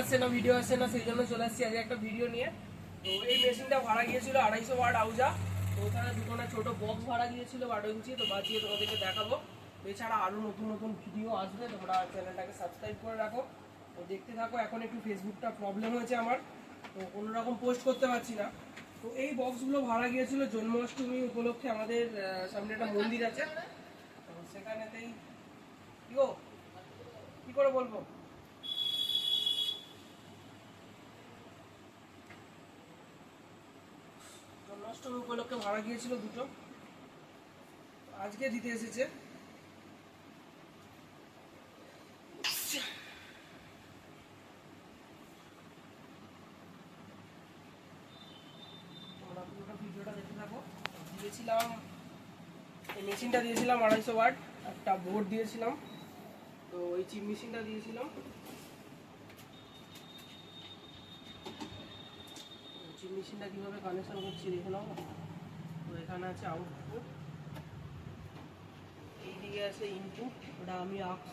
আসছে না ভিডিও আসছে না, সেই জন্য চলে আসছি আজকে একটা ভিডিও নিয়ে। তো এই মেশিনটা ভাড়া গিয়েছিল আড়াইশো ওয়াট আউজা। তো ওখানে দুটো না ছোটো বক্স ভাড়া গিয়েছিল, বারো ইঞ্চি, তো বাঁচিয়ে তোমাদেরকে দেখাবো। এছাড়া আরও নতুন নতুন ভিডিও আসবে, তোমরা চ্যানেলটাকে সাবস্ক্রাইব করে রাখো। তো দেখতে থাকো, এখন একটু ফেসবুকটা প্রবলেম হয়েছে আমার। তো কোনো রকম পোস্ট করতে পারছি না। তো এই বক্সগুলো ভাড়া গিয়েছিল জন্মাষ্টমী উপলক্ষে আমাদের সামনে একটা মন্দির আছে। তো সেখানেতেই কি করে বলব? জন্মাষ্টমী উপলক্ষে ভাড়া গিয়েছিল দুটো। আজকে দিতে এসেছে। ভিডিওটা দিয়েছিলাম, এই মেশিনটা দিয়েছিলাম আড়াইশো ওয়াট, একটা বোর্ড দিয়েছিলাম। তো ওই চিপ মেশিনটা দিয়েছিলাম চিপ মেশিনটা কীভাবে কানেকশন করছি দেখে নাও। তো এখানে আছে আউটপুট এইদিকে আছে ইনপুট ওটা আমি আক্স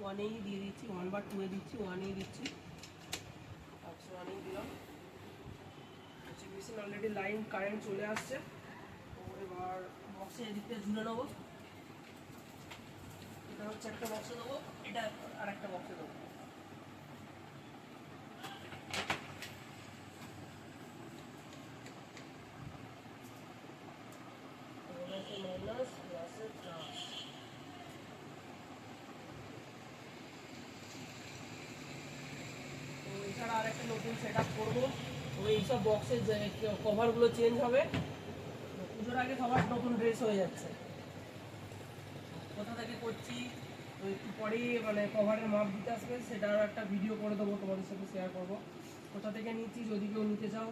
ওয়ানেই দিয়ে দিচ্ছি ওয়ান বা টুয়ে দিচ্ছি ওয়ানেই দিচ্ছি। আক্স ওয়ানেই দিলাম। Chip machine already line current চলে আসছে। তো এবার বক্সে এদিকটা ঝুলে নেব। এটা হচ্ছে একটা বক্সে দেবো, এটা আর একটা বক্সে দেবো। তো এছাড়া আরেকটা নতুন সেট আপ করব। তো এইসব বক্সের কভারগুলো চেঞ্জ হবে। পুজোর আগে সবার নতুন ড্রেস হয়ে যাচ্ছে। কোথা থেকে করছি, তো একটু পরেই মানে কভারের মাপ দিতে আসবে সেটার একটা ভিডিও করে দেবো, তোমাদের সাথে শেয়ার করব। কোথা থেকে নিচ্ছি, যদি কেউ নিতে চাও,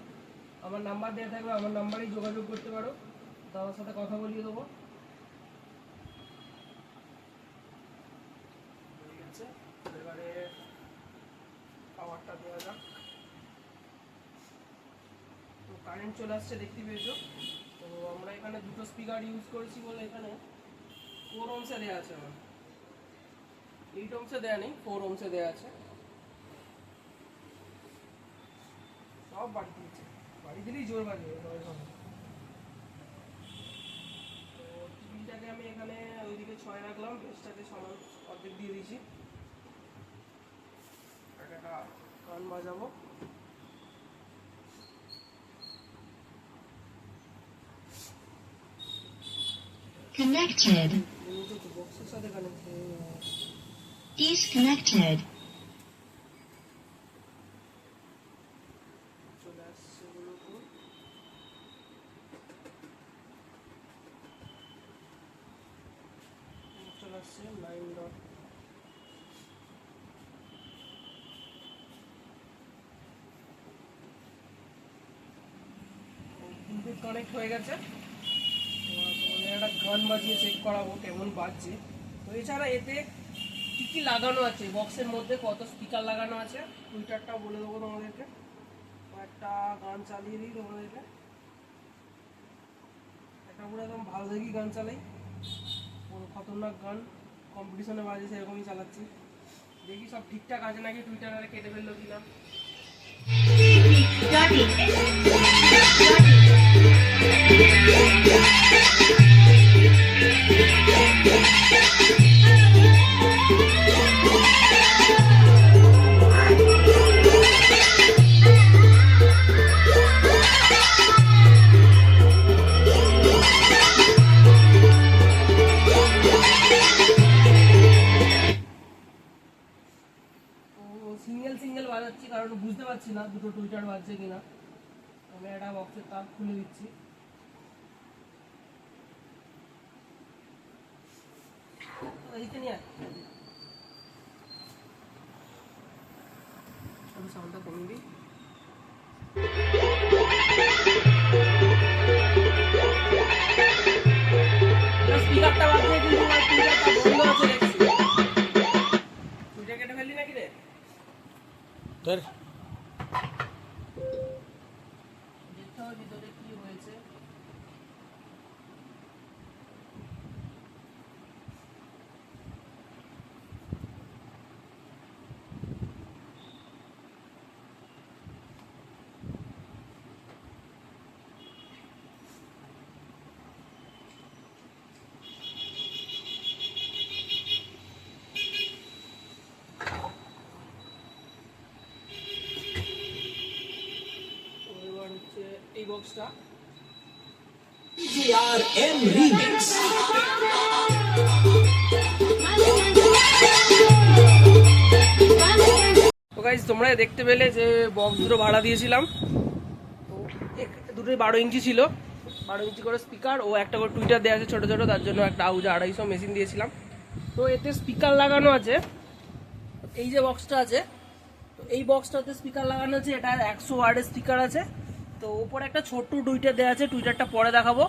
আমার নাম্বার দেওয়া থাকবে, আমার নাম্বারেই যোগাযোগ করতে পারো। তো আমার সাথে কথা বলিয়ে দেবো। গেছে? এবারে পাওয়ারটা দেওয়া যাক। তো কারেন্ট চলে আসছে, দেখতে পেয়েছ? তো আমরা এখানে দুটো স্পিকার ইউজ করেছি বলে এখানে ফোর ওমসে দেওয়া আছে আমার। এইট ওমসে দেওয়া নেই ফোর ওমসে দেওয়া আছে। সব বাড়ি দিয়েছে বাড়ি দিলেই জোর বাজবে টিভিটাকে আমি এখানে ওইদিকে ছয় রাখলাম, বেসটাকে সমান অর্ধেক দিয়ে দিয়েছি একটা গান বাজাবো Connected. বক্সের সাথে কানেক্ট Disconnected. চলে আসছে বলুন চলে আসছে নাইন ডট কানেক্ট হয়ে গেছে। তোমাদের একটা গান বাজিয়ে চেক করাবো কেমন বাজছে। তো এছাড়া এতে কী কী লাগানো আছে? বক্সের মধ্যে কত স্পিকার লাগানো আছে? টুইটারটাও বলে দেবো তোমাদেরকে। একটা গান চালিয়ে দিই তোমাদেরকে। একটা পুরো একদম ভালো দেখি গান চালাই। পুরো খতরনাক গান। কম্পিটিশনে বাজে সেরকমই চালাচ্ছি। দেখি সব ঠিকঠাক আছে নাকি টুইটারে কেটে ফেলল কিনা। সিঙ্গেল বাজাচ্ছি, কারণ বুঝতে পারছি না দুটো টুইটার বাজছে কিনা। আমি একটা বক্সের তার খুলে দিচ্ছি। তো এইখানে নিয়ে। একটু সাউন্ডটা কমিয়ে দিই। স্পিকারটা বাজছে কিন্তু আমার স্পিকারটা বন্ধ আছে দেখছি কেটে ফেললি নাকি রে? তোর দেখতে হবে ভিতরে কি হয়েছে। বক্সটা Remix. তো গাইজ তোমরা দেখতে পেলে যে বক্স দুটো ভাড়া দিয়েছিলাম। তো এক- দুটোই বারো ইঞ্চি ছিল। বারো ইঞ্চি করে স্পিকার ও একটা করে টুইটার দেওয়া আছে ছোটো ছোটো তার জন্য একটা আউজা আড়াইশো মেশিন দিয়েছিলাম। তো এতে স্পিকার লাগানো আছে। এই যে বক্সটা আছে তো এই বক্সটাতে স্পিকার লাগানো আছে এটা একশো ওয়ার্ডের স্পিকার আছে। তো ওপরে একটা ছোট্ট টুইটার দেওয়া আছে, টুইটারটা পরে দেখাবো।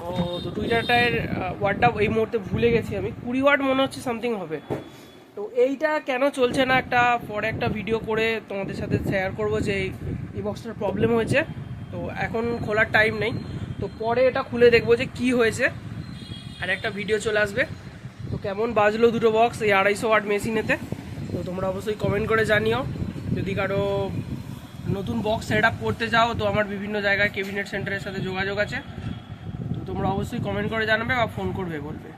ও, তো টুইটারটার ওয়ার্ডটা এই মুহূর্তে ভুলে গেছি আমি। কুড়ি ওয়ার্ড মনে হচ্ছে সামথিং হবে। তো এইটা কেন চলছে না? একটা পরে একটা ভিডিও করে তোমাদের সাথে শেয়ার করব যে এই- বক্সটার প্রবলেম হয়েছে। তো এখন খোলার টাইম নেই। তো পরে এটা খুলে দেখব যে কি হয়েছে। আর একটা ভিডিও চলে আসবে। তো কেমন বাজলো দুটো বক্স এই আড়াইশো ওয়াট মেশিনেতে তো তোমরা অবশ্যই কমেন্ট করে জানিও। যদি কারও নতুন বক্স সেট করতে চাও তো আমার বিভিন্ন জায়গায় কেবিনেট সেন্টারের সাথে যোগাযোগ আছে। তো তোমরা অবশ্যই কমেন্ট করে জানাবে বা ফোন করবে বলবে।